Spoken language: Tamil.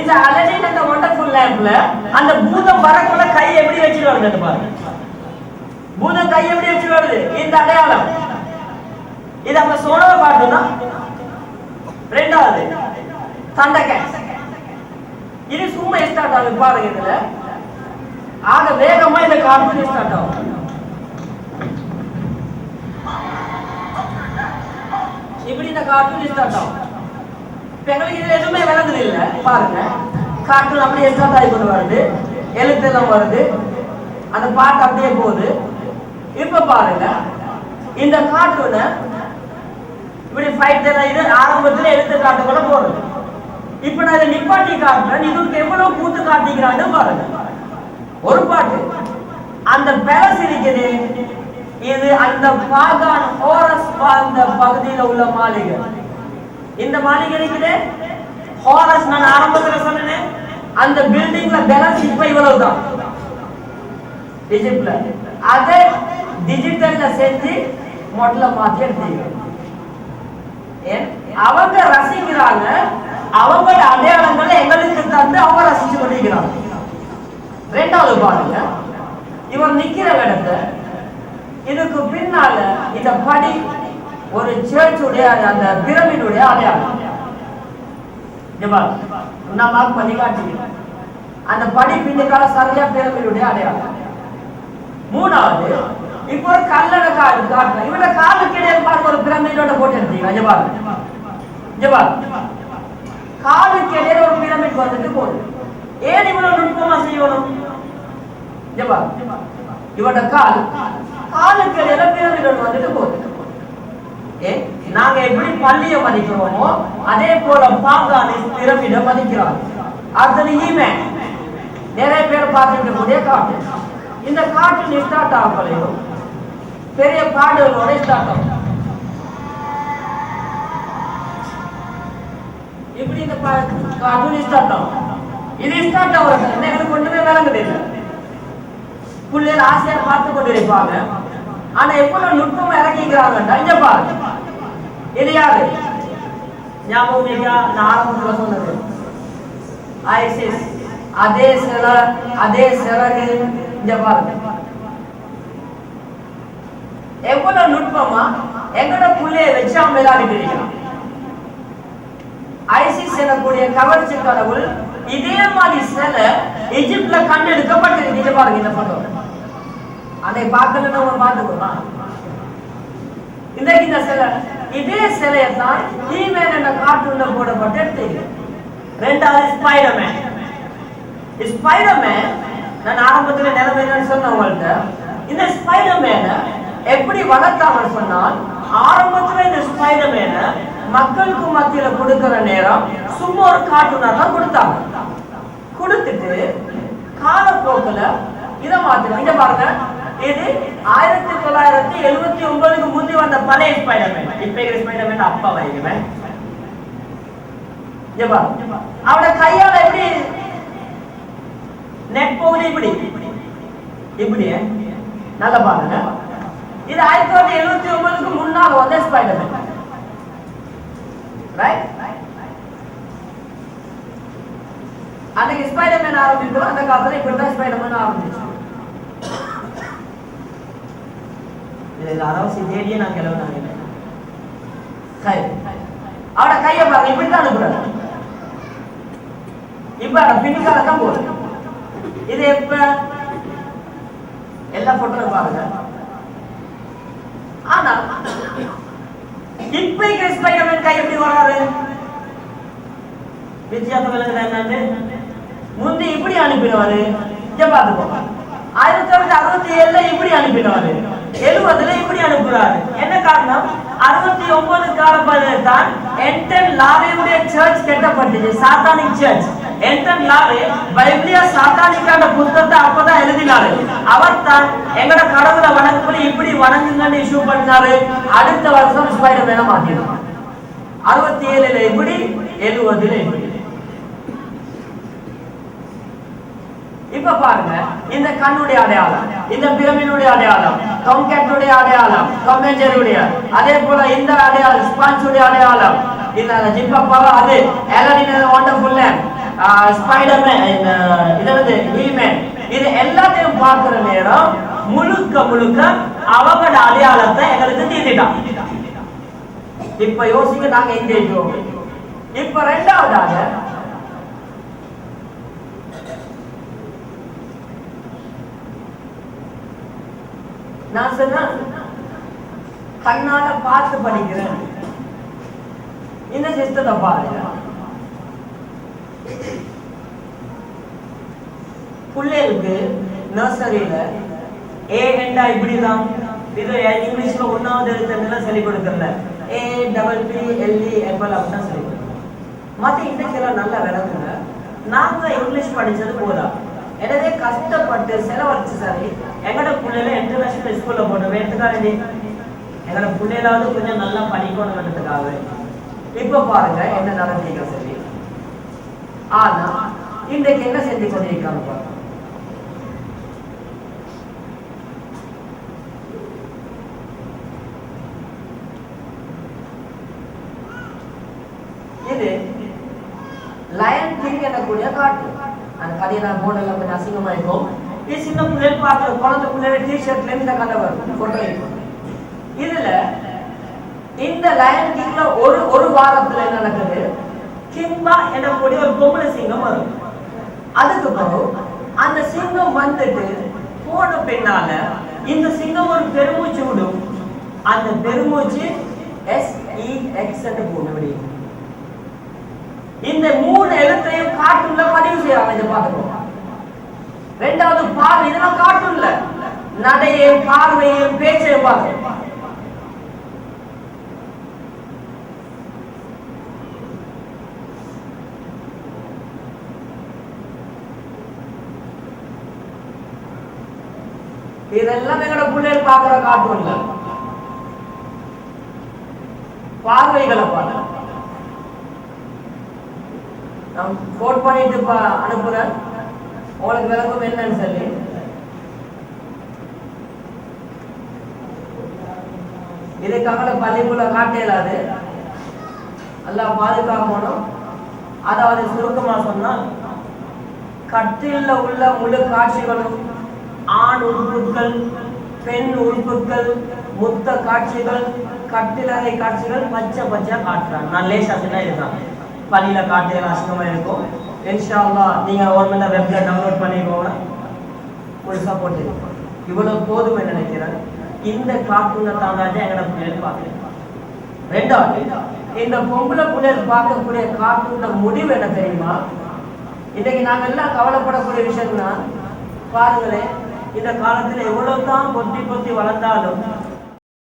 இந்த அலடின் அந்த ஒண்டர்ஃபுல் லேம்ப்ல அந்த பூதம் வரக்குள்ள கை எப்படி வச்சுட்டு வருது பாருங்க. பூதம் கை எப்படி வச்சுட்டு வருது இந்த அடையாளம். இது அப்ப சோழ பாட்டுனா ரெண்டாவது தண்டக்கை. இது சும்மா ஸ்டார்ட் ஆகுது பாருங்க இதுல. ஆக வேகமா இந்த கார்ட்டூன் ஸ்டார்ட் ஆகும். இப்படி இந்த கார்ட்டூன் ஸ்டார்ட் ஆகும். எங்களுக்கு இது எதுவுமே விளங்குது இல்ல பாருங்க. கார்ட்டூன் அப்படியே ஸ்டார்ட் ஆகி கொண்டு வருது. எழுத்தெல்லாம் வருது. அந்த பாட்டு அப்படியே போகுது. இப்ப பாருங்க. இந்த கார்ட்டூனை இப்படி ஃபைட் எல்லாம் இது ஆரம்பத்துல எடுத்து காட்டுக்குள்ள போறது இப்ப நான் இதை நிப்பாட்டி காட்டுறேன். இதுக்கு எவ்வளவு கூத்து காட்டிக்கிறான்னு பாருங்க. ஒரு பாட்டு. அந்த பேலஸ் இருக்குது இது அந்த பாகான் ஹோரஸ் அந்த பகுதியில உள்ள மாளிகை. இந்த மாளிகை இருக்குது ஹோரஸ் நான் ஆரம்பத்துல சொன்னேன் அந்த பில்டிங்ல பேலன்ஸ் இப்ப இவ்வளவுதான். டிஜிட்ல அதே டிஜிட்டல்ல செஞ்சு முதல்ல மாத்தி எடுத்தீங்க. ஏன்? அவங்க ரசிக்கிறாங்க. அவங்களோட அடையாளங்களை எங்களுக்கு தந்து அவங்க ரசிச்சு கொண்டிருக்கிறாங்க. ரெண்டாவது பாருங்க. இவன் நிக்கிற இடத்துல இதுக்கு பின்னால இந்த படி ஒரு சேர்ச்சுடைய அந்த பிரமிடுடைய அடையாளம் இங்க பண்ணி அந்த படி பின்னுக்கால சரியா பிரமிடுடைய அடையாளம் மூணாவது இப்போ ஒரு கல்லணை காடு காட்டுறேன். இவட காலுக்கு இடையே பாருங்க ஒரு பிரமிடோட போட்டு எடுத்தீங்க இங்க பாருங்க இங்க காலுக்கு இடையே ஒரு பிரமிட் வந்துட்டு போகுது. ஏன் இவ்வளவு நுட்பமா செய்யணும்? இங்க இவட கால் காலுக்கு இடையில பிரமிடோட வந்துட்டு போகுது. நாங்க எப்படி பள்ளியை மதிக்கிறோமோ அதே போல பாங்கானி பிரமிட மதிக்கிறார். அடுத்தது நிறைய பேர் பார்த்துட்டு கூடிய காட்டு. இந்த காட்டு ஸ்டார்ட் ஆகலையும் பெரிய பாடல்களோட ஸ்டார்ட் ஆகும். இப்படி இந்த கார்ட்டூன் ஸ்டார்ட் ஆகும்? இது ஸ்டார்ட் ஆகுறது என்ன எனக்கு ஒண்ணுமே விளங்குது இல்லை பிள்ளைகள் ஆசையா பார்த்து கொண்டு இருப்பாங்க ஆனா எவ்வளவு நுட்பமா இறங்கிக்கிறாங்கடா இங்க பாருங்க இது யாரு ஞாபகம் இருக்கா நான் ஆரம்பத்தில் சொன்னது. ஐசிஸ் அதே சில அதே சிறகு. இந்த பாருங்க. எவ்வளவு நுட்பமா? எங்கட புள்ளைய வச்சு அவன் விளையாடிட்டு இருக்கிறான் ஐசிஸ் எனக்கூடிய கவர்ச்சி கடவுள் இதே மாதிரி சிலை எஜிப்ட்ல கண்டெடுக்கப்பட்டது நீங்க பாருங்க இந்த போட்டோ அதை பார்க்கலன்னா நம்ம பார்த்துக்கலாம் இந்த இந்த சிலை இதே சிலையை தான் ஈமேன் என்ற கார்ட்டூன்ல போடப்பட்டு எடுத்தீங்க ரெண்டாவது ஸ்பைடர்மேன் ஸ்பைடர்மேன் நான் ஆரம்பத்துல நிலைமை என்னன்னு சொன்னேன் இந்த ஸ்பைடர்மேனை எப்படி வளர்த்தாங்க சொன்னால் ஆரம்பத்துல இந்த ஸ்பைடர்மேனை மக்களுக்கு மத்தியில கொடுக்கிற நேரம் சும்மா ஒரு கார்ட்டூனா தான் கொடுத்தாங்க. கொடுத்துட்டு காலப்போக்குல இதை மாத்திரம் இதை பாருங்க. இது ஆயிரத்தி தொள்ளாயிரத்தி எழுபத்தி ஒன்பதுக்கு முந்தி வந்த பழைய ஸ்பைடர்மேன் இப்ப இருக்கிற ஸ்பைடர்மேன் அப்பா வைக்கிறேன் அவட கையால எப்படி? நெட் போகுது இப்படி. இப்படி நல்லா பாருங்க. இது ஆயிரத்தி தொள்ளாயிரத்தி எழுபத்தி ஒன்பதுக்கு முன்னால் வந்த ஸ்பைடர்மேன் ரைட் அன்னைக்கு ஸ்பைடர்மேன் ஆரம்பிக்கிறோம் அந்த காலத்துல இப்படிதான் ஸ்பைடர்மேன் ஆரம்பிச்சோம் இதுல அரவசி தேடியே நான் கிளம்பினாங்க கை. அவட கையை பாருங்க இப்படி தான் அனுப்புறாரு இப்ப அந்த பின்கால தான் போகுது இது எப்ப? எல்லா போட்டோ பாருங்க. ஆனா இப்ப கிறிஸ் ஸ்பைடர்மேன் கை எப்படி வராரு? வித்தியாசம் விளங்குது என்னன்னு? முந்தி இப்படி அனுப்பினவாரு. இங்க பாத்துக்கோ ஆயிரத்தி தொள்ளாயிரத்தி அறுபத்தி ஏழுல இப்படி அனுப்பினவாரு. இப்படி என்ன காரணம்? அறுபத்தி ஒன்பது காலப்பதில் தான் என்டன் லாவேவுடைய சர்ச் கட்டப்பட்டது. சாத்தானிக் சர்ச் என்டன் லாவே பைபிளியா சாத்தானிக்கான புத்தகத்தை அப்பதான் எழுதினாரு. அவர் தான் எங்கட கடவுளை வணங்கும்படி இப்படி வணங்குங்கன்னு இஷ்யூ பண்ணாரு. அடுத்த வருஷம் ஸ்பைடர் மேன மாத்தினார் அறுபத்தி ஏழுல எப்படி? எழுபதுல எப்படி? இப்ப பாருங்க இந்த கண்ணுடைய அடையாளம் இந்த பிரமினுடைய அடையாளம் டொம்கேட்டுடைய அடையாளம் டொமேஞ்சருடைய அதே போல இந்த அடையாளம் ஸ்பான்சுடைய அடையாளம். இந்த ஜிப்ப பவ அது எலனின் ஒண்டர்ஃபுல் ஸ்பைடர்மேன் இது வந்து ஹீமேன் இது எல்லாத்தையும் பார்க்கிற நேரம் முழுக்க முழுக்க அவங்களோட அடையாளத்தை எங்களுக்கு தீர்த்திட்டான். இப்ப யோசிக்க நாங்க எங்க இப்ப ரெண்டாவதாக நான் சொன்னேன் கண்ணால பார்த்து படிக்கிறேன். இந்த சிஸ்டத்தை பாருங்க. பிள்ளைகளுக்கு நர்சரியில ஏ என்றா இப்படிதான். இது இங்கிலீஷ்ல ஒன்னாவது எழுத்துலாம் சொல்லி கொடுக்கல A double B L E F L e, அப்படின்னு சொல்லி மத்த இன்றைக்கு எல்லாம் நல்லா விளங்குங்க நாங்க இங்கிலீஷ் படிச்சது போதா எனவே கஷ்டப்பட்டு செலவழிச்சு சரி எங்கட பிள்ளைல இன்டர்நேஷனல் ஸ்கூல்ல போட்டு வேண்டுக்காக எங்கட பிள்ளைகளாவது கொஞ்சம் நல்லா படிக்கணுங்கிறதுக்காக இப்ப பாருங்க என்ன நடந்தீங்க சரி? ஆனா இன்றைக்கு என்ன செஞ்சு கொண்டிருக்காங்க பாருங்க. இது லயன் கிங் எனக்கூடிய காட்டு. அந்த கதையை நான் போர்டில் கொஞ்சம் அசிங்கமா இருக்கும். இது சின்ன பிள்ளைகள் பார்க்குற குழந்தை பிள்ளைகள் டிஷர்ட்ல இந்த கதை வரும் போட்டோ இதுல இந்த லயன் கிங்ல ஒரு ஒரு வாரத்துல என்ன நடக்குது? கிம்பா எனக்கூடிய ஒரு பொம்பளை சிங்கம் வரும். அதுக்கு பிறகு அந்த சிங்கம் வந்துட்டு போன பின்னால இந்த சிங்கம் ஒரு பெருமூச்சு விடும். அந்த பெருமூச்சு எஸ் இ எக்ஸ் என்று இந்த மூணு எழுத்தையும் காட்டுள்ள பதிவு செய்யறாங்க. இதை பார்த்துக்கோ. ரெண்டாவது பார்வை இதெல்லாம் கார்ட்டூன்ல நடையையும் பார்வையையும் பேச்சையும் பார்க்கணும் இதெல்லாம் எங்களோட பிள்ளைகள் பார்க்கிற கார்ட்டூன்ல பார்வைகளை பார்க்கணும் நான் கோட் பண்ணிட்டு பா- அனுப்புறேன். உங்களுக்கு விளக்கம் என்னன்னு சொல்லி. இதுக்காக பள்ளிக்குள்ள காட்ட இயலாது எல்லாம் பாதுகாக்கணும் அதாவது சுருக்கமா சொன்னா கட்டில உள்ள முழு காட்சிகளும் ஆண் உறுப்புகள் பெண் உறுப்புகள் முத்த காட்சிகள் கட்டிலறை காட்சிகள் பச்சை பச்சையா காட்டுறாங்க. நான் லேசா இதுதான். பள்ளியில காட்டுற அசிங்கமா இருக்கும். என்ஷாமா நீங்கள் ஒரு நீங்க கவர்மெண்ட் வெப்ல டவுன்லோட் பண்ணிக்கோங்க. முழுசா போட்டு இவ்வளோ போதும் நினைக்கிறேன். இந்த கார்ட்டூனை தாண்டாஜா எங்களை பிள்ளைகள் பார்க்கிறேன் ரெண்டாவது இந்த பொம்பளை பிள்ளைகள் பார்க்கக்கூடிய கார்ட்டூன்ல முடிவு என்ன தெரியுமா? இன்னைக்கு நாங்கள் எல்லாம் கவலைப்படக்கூடிய விஷயம்னா பாருங்களேன் இந்த காலத்தில் எவ்வளோ தான் பொத்தி பொத்தி வளர்ந்தாலும்